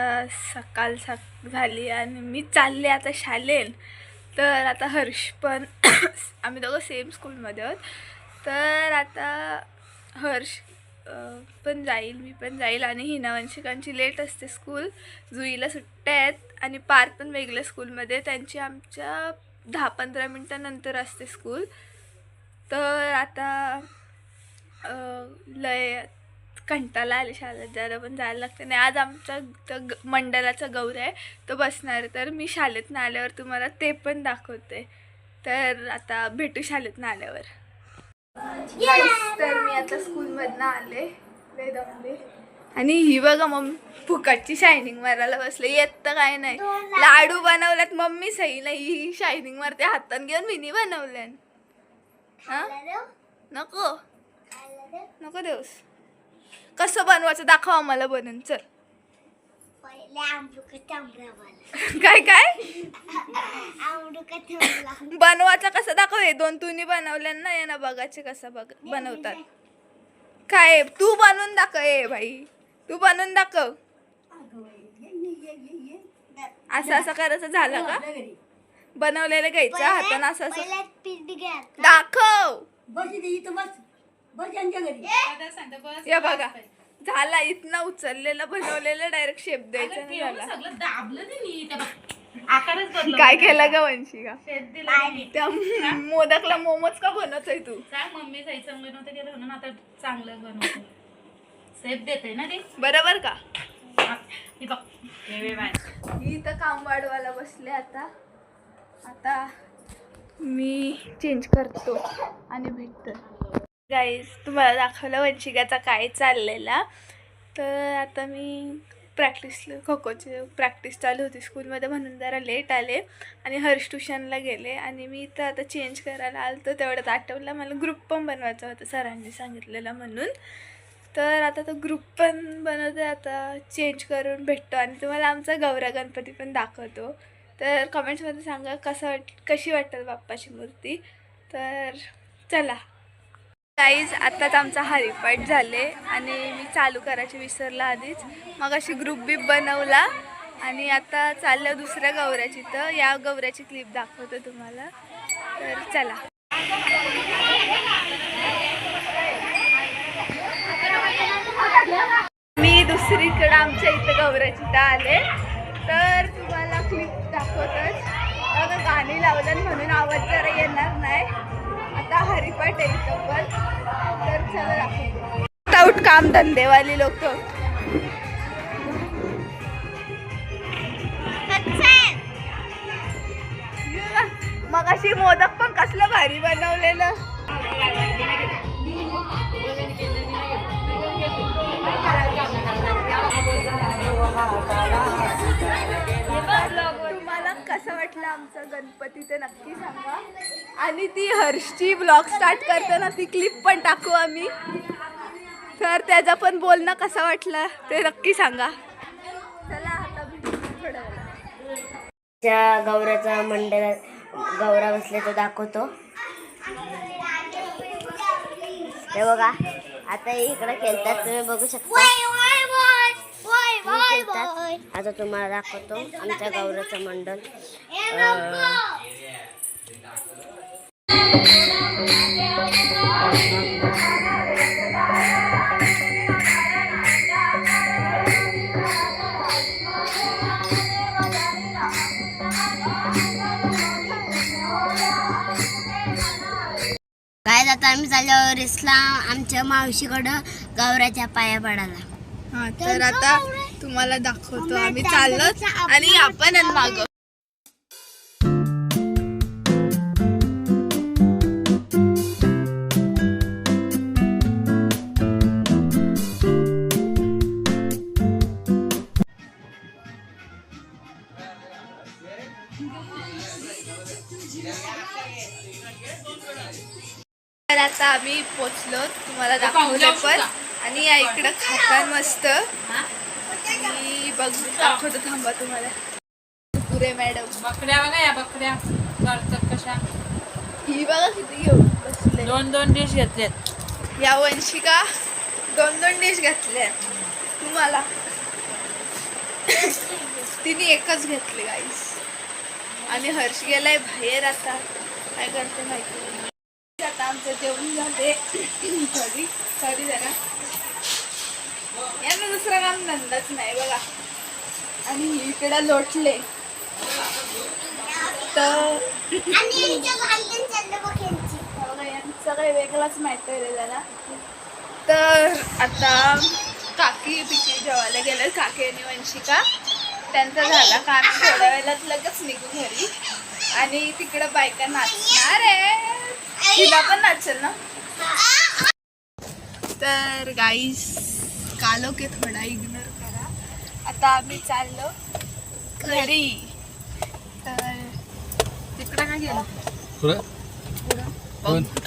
आता सकाळ सक झाली आणि मी चालले आता शालेन. तर आता हर्ष पण आम्ही दोघं सेम स्कूलमध्ये आहोत. तर आता हर्ष पण जाईल मी पण जाईल आणि हिनावंशिकांची लेट असते स्कूल जुईला सुट्ट्या आहेत आणि पार पण वेगळ्या स्कूलमध्ये त्यांची आमच्या दहा पंधरा मिनटानंतर असते स्कूल तर आता लय कंटाळा आले शाळेत जायला पण जायला लागतं नाही. आज आमच्या त ग- मंडळाचा गौर आहे तो बसणार. तर मी शाळेतनं आल्यावर तुम्हाला ते पण दाखवते. तर आता भेटू शाळेतनं आल्यावर. तर मी आता स्कूलमधनं आले दमले आणि ही बघा मम्मी फुकटची शायनिंग मारायला बसले. येत तर काय नाही. लाडू बनवल्यात मम्मी सही नाही ही शायनिंग मारते. हातात घेऊन मिनी बनवल्या हा? नको. नको देऊस. कसं बनवायचं दाखव आम्हाला बनवून चल. काय काय? बनवायचं कसं दाखव हे दोन तुनी बनवल्या ना ये ना बघाचे कसं बघ बनवतात. काय तू बनवून दाखव ए भाई तू बनवून दाखव. असं असं करायचं झालं का? बनवलेलं घ्यायचं हातानं असं असं. दाखव. बस इथे इथं बस. बस यांच्या घरी. या बघा. झाला इथनं उचललेलं बनवलेलं डायरेक्ट शेप द्यायचा नाही झाला. सगळं दाबलं ते मी त्या बघ. आकारच बदलला काय केलं ग वंशी का शेत दिला मी. त्या मोदकला मोमोज का बनवतोय तू? सांग मम्मी चांगलं नव्हतं केलं म्हणून आता चांगलं बनवतो. सेफ देते ना ते? बरोबर का? हा, हे बघ. हे बघ बाय. मी इथं काम वाढवायला बसले आता. आता मी चेंज करतो आणि भेटतो. गाईज तुम्हाला दाखवलं वंशिकाचा काय चाललेला. तर आता मी प्रॅक्टिस खो खोची प्रॅक्टिस चालू होती स्कूलमध्ये म्हणून जरा लेट आले आणि हर्ष ट्युशनला गेले आणि मी तर आता चेंज करायला आलं तर तेवढ्यात आठवलं. मला ग्रुप पण बनवायचा होता सरांनी सांगितलेलं म्हणून. तर आता तो ग्रुप पण बनवतो आता चेंज करून भेटतो आणि तुम्हाला आमचा गौरा गणपती पण दाखवतो. तर कमेंट्समध्ये सांगा कसं वाट कशी वाटेल बाप्पाची मूर्ती? तर चला. काहीच आत्ताच आमचा हरिपाठ झाले आणि मी चालू करायचे विसरला आधीच. मग अशी ग्रुप बीप बनवला आणि आता चाललं दुसऱ्या गौऱ्याची. तर या गौऱ्याची क्लिप दाखवतो तुम्हाला. तर चला. मी दुसरीकडं आमच्या इथं गवऱ्याची तर आले. तर तुम्हाला क्लिप दाखवतच. गाणी लावलं म्हणून आवाज जरा येणार. हरिपाठ आहे इथं पण तर चला दाखवतो आउट काम धंदेवाली लोक. मग अशी मोदक पण कसलं भारी बनवलेलं. वाटलं आमचा गणपती ते नक्की सांगा. आणि ती हर्षची ब्लॉग स्टार्ट करताना ती क्लिप पण टाकू आम्ही. तर त्याचा पण बोलणं कसं वाटलं ते नक्की सांगा. चला आता भेटू त्या गौराचा मंडळ गौरा बसले तो दाखवतो. हे बघा आता इकडे खेळतात तुम्ही बघू शकता. खेळतात. आता तुम्हाला दाखवतो आमच्या गौराचं मंडळ. काय जाता आम्ही चालल्यावर रेसला आमच्या मावशीकडं गौराच्या पाया पडायला. हा तर आता तुम्हाला दाखवतो. आम्ही चाललो आणि आपण माग. तर आता आम्ही पोचलो तुम्हाला दाखवलं पण. आणि या इकडं खातात मस्त. दाखवतो थांबा तुम्हाला. पुरे मॅडम बकऱ्या बघा या बकऱ्या. करतात कशा? ही बघा किती घेऊन बसले दोन दोन डिश घेतलेत. या वंशिका दोन दोन डिश घातल्या तुम्हाला. तिने एकच घेतली गाईस आणि हर्ष गेलाय बाहेर आता. काय करते माहिती. आता आमचं जेवण झाले सॉरी सॉरी जरा. यांना दुसरं काम धंदाच नाही बघा. आणि इकडे लोटले. तर वेगळाच मॅटर आहे जरा. तर आता काकी पिकी जेवायला गेले. काकी आणि वंशिका. त्यांचा झाला का आम्ही थोड्या वेळात लगेच निघू घरी. आणि तिकडं बायका नाचणार आहे तिला पण नाचेल ना? तर गाईस कालोके थोडा इग्नोर करा आता आम्ही चाललो घरी. तर तिकडं काय गेलो?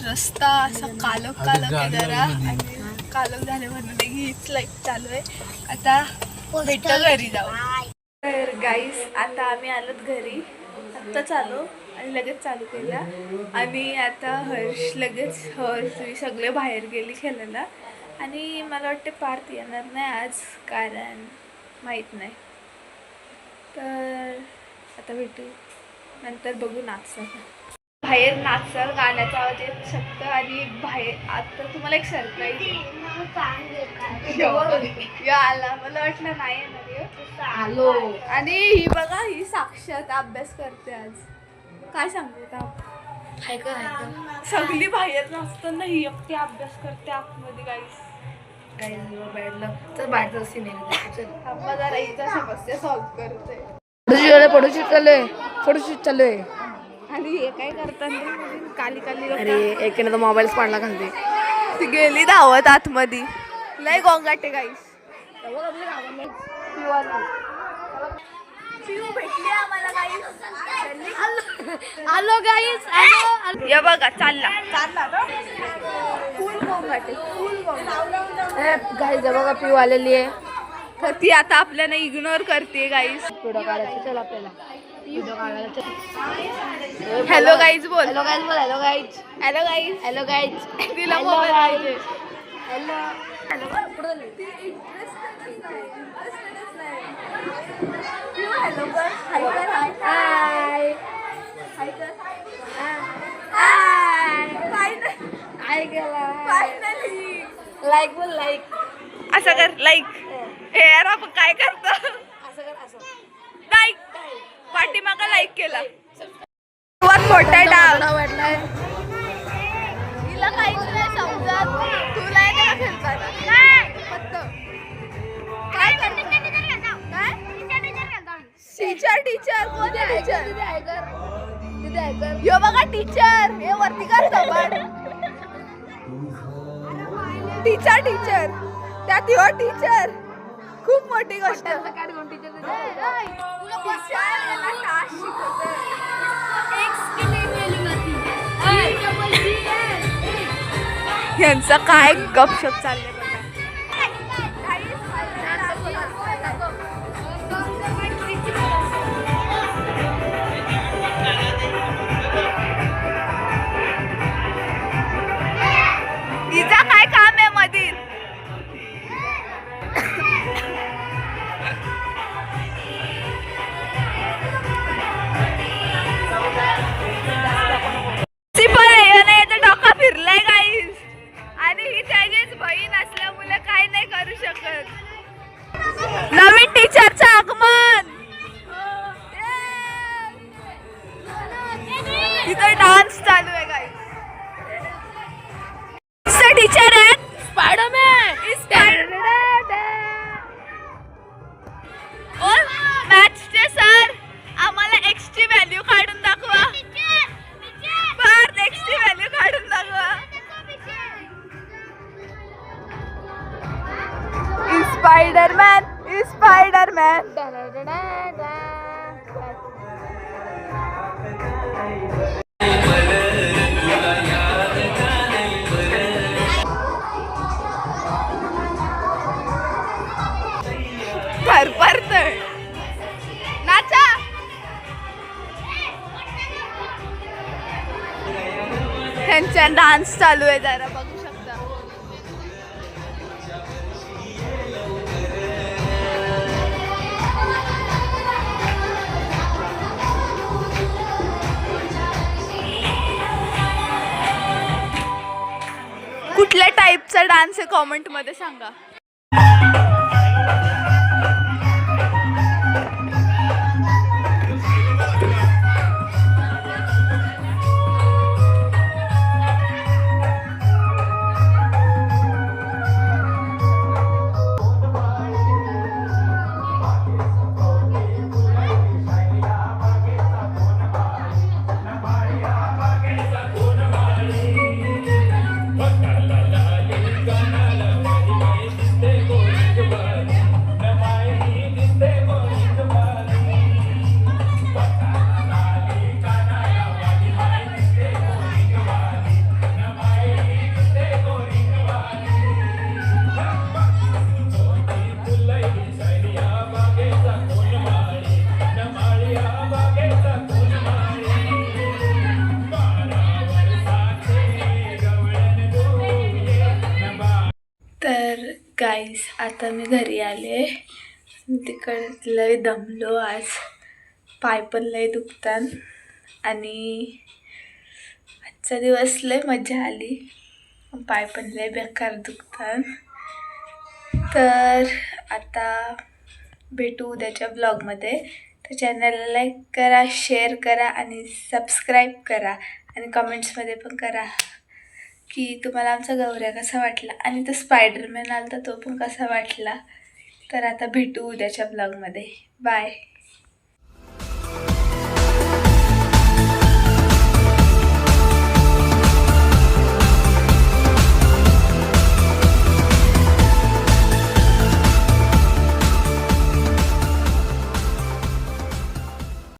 रस्ता असा कालोख कालोख आहे जरा आणि कालोख झाल्यावर हीच लाइट चालू आहे. आता भेटतो घरी जाऊ तर गाईस आता आम्ही आलोत घरी. आत्ता चालू आणि लगेच चालू केला. आणि आता हर्ष लगेच हर्ष सगळे बाहेर गेली खेळायला. आणि मला वाटते पार्थ येणार नाही आज कारण माहीत नाही. तर आता भेटू. नंतर बघू नाचताना बाहेर नाचल गाण्याचा आवाज येत शकतं आणि बाहेर आता तुम्हाला एक सरप्राईज या आला. मला वाटलं नाही येणार. आलो. आणि ही बघा ही साक्षात अभ्यास करते आज. काय सांगू का हाय का हाय का सगळी बाहेर नसताना ही एकटी अभ्यास करते आतमध्ये गाईस काही बॅडलं तर बाहेरचं सीन आहे थांबा जरा हिचा समस्या सॉल्व्ह करते. फोटोशूट चालू आहे फोटोशूट चालू आहे आणि हे काय करताना काली काली लोकं. अरे एकीने तर मोबाईल पाडला खालते. ती गेली धावत आतमध्ये. लय गोंगाटे गाईस आलो गाईस या बघा चालला. चालला गोंगाटे गाईस बघा पिऊ आलेली आहे. तर ती आता आपल्याला इग्नोर करते गाईस व्हिडिओ काढायचं चल आपल्याला. हॅलो गाईज बोल. हॅलो गाईज बोल hello guys hello guys hello guys तिला मोबाईल पाहिजे hello hello hi hi finally like बोल लाईक असं कर लाईक हे यार आपण काय करतो? असं कर असं. लाईक पाठीमागा लाईक केला. सर्वात मोठा डाव वाटलाय तिला काहीच नाही समजत. तुला का काय फक्त. काय करतो? काय? टीचर टीचर कोण आहे? टीचर यो बघा टीचर हे वरती कर जवळ टीचर टीचर त्यात यो टीचर खूप मोठी गोष्ट. यांचा यांचं काय गपशप चाललंय? स्पायडरमॅन फरफरतोय नाचा. त्यांचा डान्स चालू आहे जरा. कुठल्या टाईपचा डान्स आहे कॉमेंटमध्ये सांगा. गाईस आता मी घरी आले. तिकडे लय दमलो आज. पाय पण लय दुखतात. आणि आजचा दिवस लय मजा आली. पाय पण लय बेकार दुखतात. तर आता भेटू उद्याच्या ब्लॉगमध्ये तर चॅनलला लाईक करा शेअर करा आणि सबस्क्राईब करा. आणि कमेंट्समध्ये पण करा. की तुम्हाला आमचा गौऱ्या कसा वाटला? आणि तो स्पायडरमॅन आला तर तो पण कसा वाटला? तर आता भेटू उद्याच्या ब्लॉगमध्ये बाय